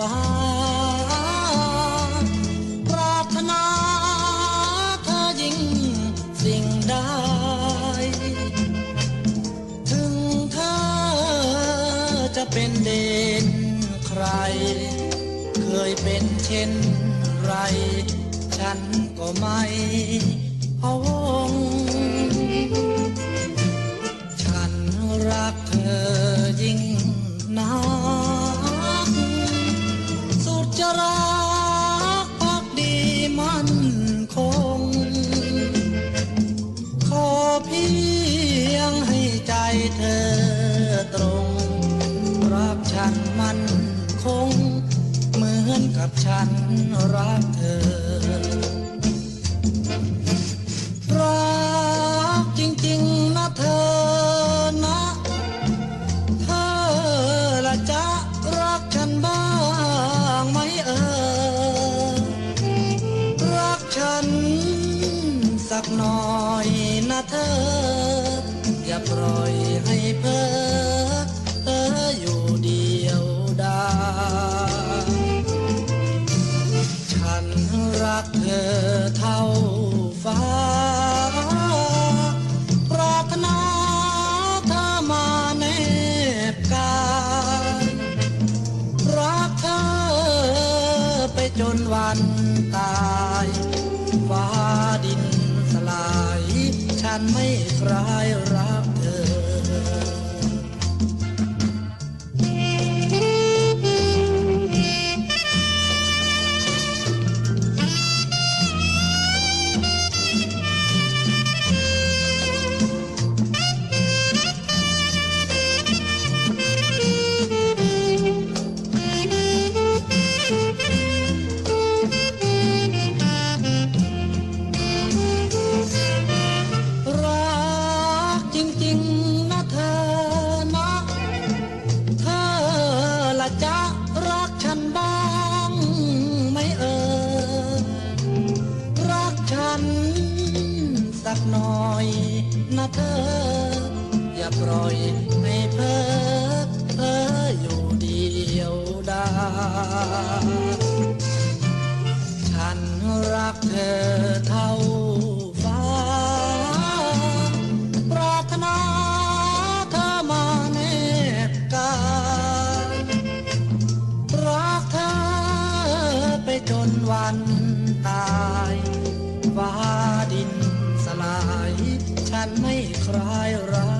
รารนาเธอยิ่งสิ่งใดถึงเธอจะเป็นเด่นใคร เคยเป็นเช่นไร ฉันก็ไม่พวงฉันรักเธอยิ่งนัก อนกับฉันรักเธอ รักจริงๆนะเธอนะ เธอละจะรักฉันบ้างไหมเออ รักฉันสักหน่อยนะเธอ อย่าปล่อยให้เพ้อเธอ รักเธอเท่าฟ้า ปรารถนาเธอมาแนบกายรักเธอไปจนวันตายฟ้าดินสลาย ฉันไม่คลายรัก เธอ อย่าปล่อยให้เพ้อเพ้ออยู่เดียวดายฉันรักเธอเท่าานไม่คลายร้า